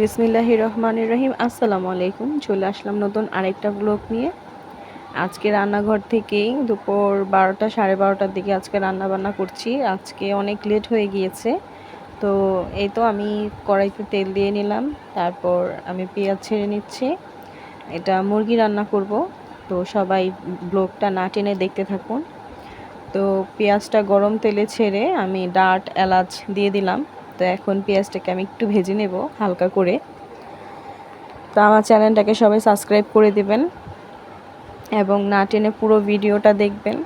বিসমিল্লাহ রহমান রহিম, আসসালামু আলাইকুম। চলে আসলাম নতুন আরেকটা ব্লগ নিয়ে। আজকে রান্নাঘর থেকেই দুপুর বারোটা, সাড়ে বারোটার দিকে আজকে রান্না বান্না করছি। আজকে অনেক লেট হয়ে গিয়েছে। তো এই তো আমি কড়াইতে তেল দিয়ে নিলাম, তারপর আমি পেঁয়াজ ছেড়ে নিচ্ছি। এটা মুরগি রান্না করব, তো সবাই ব্লগটা না টেনে দেখতে থাকুন। তো পেঁয়াজটা গরম তেলে ছেড়ে আমি ডাট, এলাচ দিয়ে দিলাম। তো এখন পেঁয়াজটাকে আমি একটু ভেজে নেব হালকা করে। তো আমার চ্যানেলটাকে সবাই সাবস্ক্রাইব করে দেবেন এবং না টেনে পুরো ভিডিওটা দেখবেন।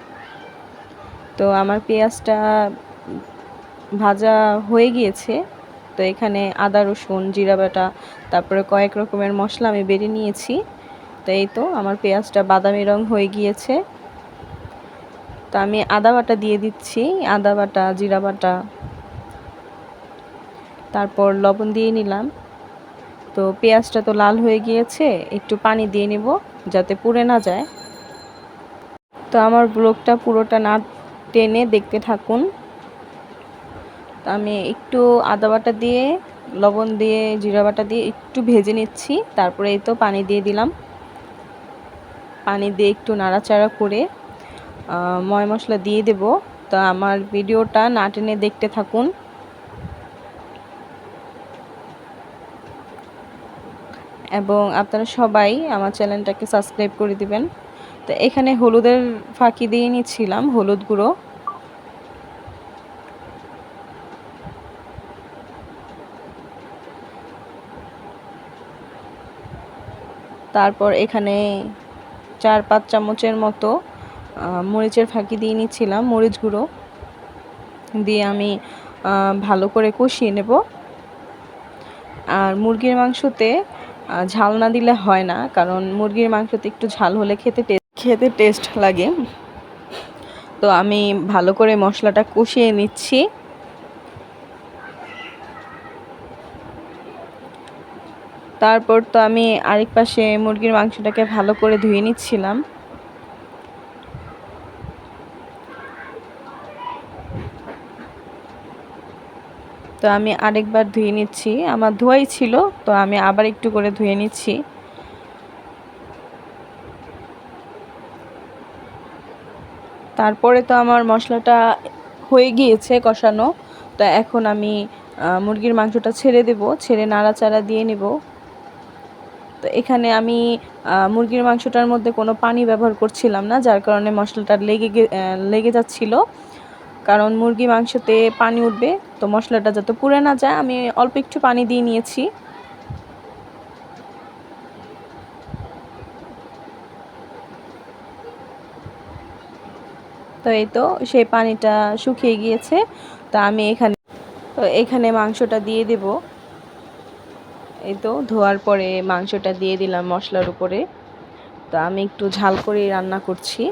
তো আমার পেঁয়াজটা ভাজা হয়ে গিয়েছে। তো এখানে আদা, রসুন, জিরা বাটা, তারপরে কয়েক রকমের মশলা আমি বেরিয়ে নিয়েছি। তো এই তো আমার পেঁয়াজটা বাদামি রং হয়ে গিয়েছে। তো আমি আদা বাটা দিয়ে দিচ্ছি, আদা বাটা, জিরা বাটা তারপর লবণ দিয়ে নিলাম। তো পেঁয়াজটা তো লাল হয়ে গিয়েছে, একটু পানি দিয়ে নিব যাতে পুড়ে না যায়। তো আমার ব্লগটা পুরোটা না টেনে দেখতে থাকুন। তো আমি একটু আদা বাটা দিয়ে, লবণ দিয়ে, জিরা বাটা দিয়ে একটু ভেজে নিচ্ছি। তারপরে এই তো পানি দিয়ে দিলাম। পানি দিয়ে একটু নাড়াচাড়া করে ময় মশলা দিয়ে দেব। তো আমার ভিডিওটা না টেনে দেখতে থাকুন। এবং আপনারা সবাই আমার চ্যানেলটাকে সাবস্ক্রাইব করে দিবেন। তো এখানে হলুদের ফাঁকি দিয়ে নিচ্ছিলাম, হলুদ গুঁড়ো। তারপর এখানে চার পাঁচ চামচের মতো মরিচের ফাঁকি দিয়ে নিচ্ছিলাম, মরিচ গুঁড়ো। দিয়ে আমি ভালো করে কষিয়ে নেব। আর মুরগির মাংসতে ঝাল না দিলে হয় না, কারণ মুরগির মাংসতে একটু ঝাল হলে খেতে খেতে টেস্ট লাগে। তো আমি ভালো করে মশলাটা কষিয়ে নিচ্ছি। তারপর তো আমি আরেক পাশে মুরগির মাংসটাকে ভালো করে ধুয়ে নিচ্ছিলাম। তো আমি আরেকবার ধুয়ে নিচ্ছি। আমার ধোয়াই ছিল, তো আমি আবার একটু করে ধুয়ে নিচ্ছি। তারপরে তো আমার মশলাটা হয়ে গিয়েছে কষানো, তো এখন আমি মুরগির মাংসটা ছেড়ে দেব, ছেড়ে নাড়াচাড়া দিয়ে নেব। তো এখানে আমি মুরগির মাংসটার মধ্যে কোনো পানি ব্যবহার করছিলাম না, যার কারণে মশলাটা লেগে লেগে যাচ্ছিল। কারণ মুরগি, মাংসতে পানি উঠবে, তো মশলাটা যাতে পুড়ে না যায়, আমি অল্প একটু পানি দিয়ে নিয়েছি। তো এই তো, সেই পানিটা শুকিয়ে গিয়েছে, তো আমি এখানে, তো এখানে মাংসটা দিয়ে দেব। এই তো, ধোয়ার পরে মাংসটা দিয়ে দিলাম মশলার উপরে। তো আমি একটু ঝাল করে রান্না করছি।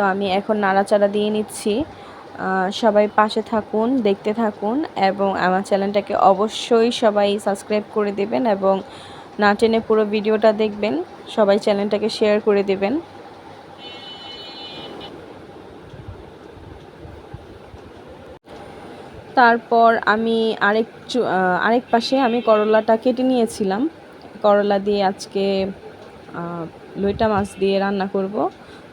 তো আমি এখন নাড়াচাড়া দিয়ে নিচ্ছি। সবাই পাশে থাকুন, দেখতে থাকুন এবং আমার চ্যানেলটাকে অবশ্যই সবাই সাবস্ক্রাইব করে দেবেন এবং না টেনে পুরো ভিডিওটা দেখবেন, সবাই চ্যানেলটাকে শেয়ার করে দেবেন। তারপর আমি আরেক আরেক পাশে আমি করলাটা কেটে নিয়েছিলাম। করলা দিয়ে আজকে লইটা মাছ দিয়ে রান্না করব।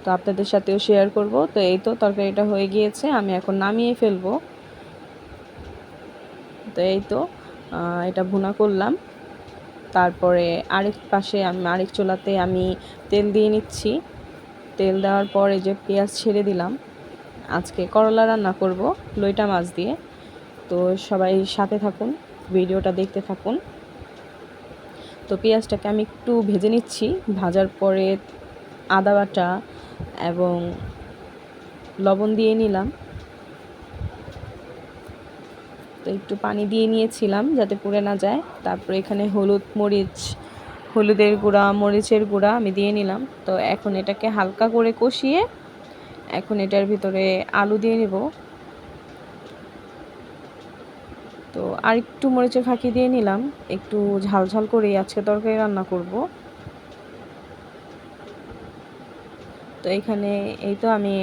তো আপনাদের সাথেও শেয়ার করব। তো এই তো তরকারিটা হয়ে গিয়েছে, আমি এখন নামিয়ে ফেলব। তো এই তো এটা ভুনা করলাম। তারপরে আরেক পাশে আমি, আরেক চোলাতে আমি তেল দিয়ে নিচ্ছি। তেল দেওয়ার পরে যে পেঁয়াজ ছেড়ে দিলাম। আজকে করলা রান্না করব, লইটা মাছ দিয়ে। তো সবাই সাথে থাকুন, ভিডিওটা দেখতে থাকুন। তো পেঁয়াজটাকে আমি একটু ভেজে নিচ্ছি, ভাজার পরে আদা বাটা এবং লবণ দিয়ে নিলাম। তো একটু পানি দিয়ে নিয়েছিলাম যাতে পুড়ে না যায়। তারপরে এখানে হলুদ মরিচ, হলুদের গুঁড়া, মরিচের গুঁড়া আমি দিয়ে নিলাম। তো এখন এটাকে হালকা করে কষিয়ে এখন এটার ভিতরে আলু দিয়ে নেব। তো আর একটু মরিচের ফাঁকি দিয়ে নিলাম। একটু ঝাল ঝাল করেই আজকে তরকারি রান্না করব। তো এখানে এই তো আমি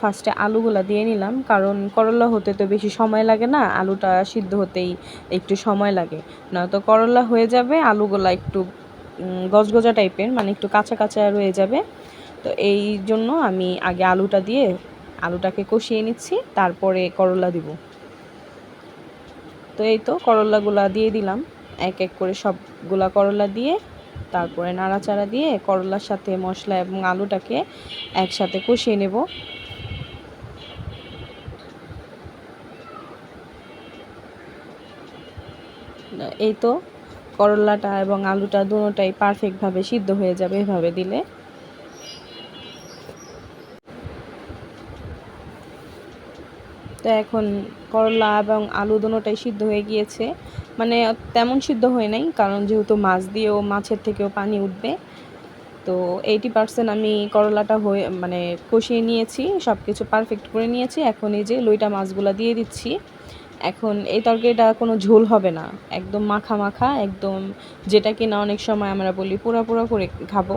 ফার্স্টে আলুগুলা দিয়ে নিলাম। কারণ করলা হতে তো বেশি সময় লাগে না, আলুটা সিদ্ধ হতেই একটু সময় লাগে। নয়তো করলা হয়ে যাবে, আলুগুলা একটু গজগজা টাইপের মানে একটু কাঁচা কাঁচা রয়ে যাবে। তো এই জন্য আমি আগে আলুটা দিয়ে আলুটাকে কষিয়ে নিচ্ছি, তারপরে করলা দিব। তো এই তো করলাগুলা দিয়ে দিলাম। এক এক করে সবগুলা করলা দিয়ে তারপরে নাড়াচাড়া দিয়ে করলার সাথে মশলা এবং আলুটাকে একসাথে কষিয়ে নেব। এই তো করলাটা এবং আলুটা দুটোটাই পারফেক্টভাবে সিদ্ধ হয়ে যাবে এভাবে দিলে। তো এখন করলা এবং আলু দুটোটাই সিদ্ধ হয়ে গিয়েছে। মানে তেমন সিদ্ধ হয়ে নাই, কারণ যেহেতু মাছ দিয়েও মাছের থেকেও পানি উঠবে। তো এইটি পার্সেন্ট আমি করলাটা হয়ে মানে কষিয়ে নিয়েছি সব কিছু পারফেক্ট করে নিয়েছি। এখন এই যে লইটা মাছগুলো দিয়ে দিচ্ছি, এখন এই তরকারিটা কোনো ঝোল হবে না। একদম মাখা মাখা, একদম যেটা কিনা অনেক সময় আমরা বলি পুরা পুরা করে খাব।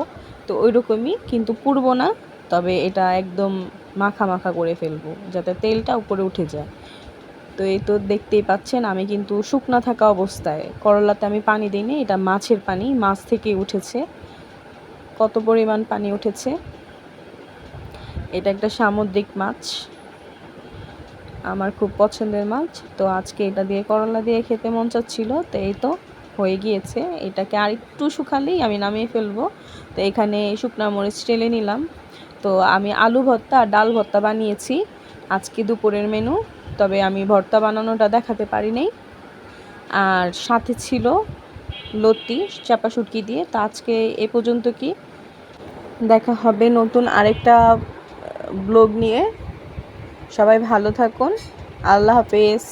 তো ওই রকমই কিন্তু পুরবো না। তবে এটা একদম মাখা মাখা করে ফেলব, যাতে তেলটা উপরে উঠে যায়। তো এই তো দেখতেই পাচ্ছেন, আমি কিন্তু শুকনা থাকা অবস্থায়, করলাতে আমি পানি দিইনি, এটা মাছের পানি, মাছ থেকে উঠেছে। কত পরিমাণ পানি উঠেছে? এটা একটা সামুদ্রিক মাছ, আমার খুব পছন্দের মাছ, তো আজকে এটা দিয়ে করলা দিয়ে খেতে মন চাচ্ছিল, তো এই তো হয়ে গিয়েছে। এটাকে আর একটু শুকালেই আমি নামিয়ে ফেলব। তো এখানে শুকনা মরিচ টেলে নিলাম। তো আমি আলু ভর্তা আর ডাল ভর্তা বানিয়েছি। আজকে দুপুরের মেনু, তবে আমি ভর্তা বানানোটা দেখাতে পারি নাই। আর সাথে ছিল লতি, চাপা শুটকি দিয়ে। তো আজকে এ পর্যন্ত কি? দেখা হবে নতুন আরেকটা ব্লগ নিয়ে। সবাই ভালো থাকুন। আল্লাহ হাফেজ।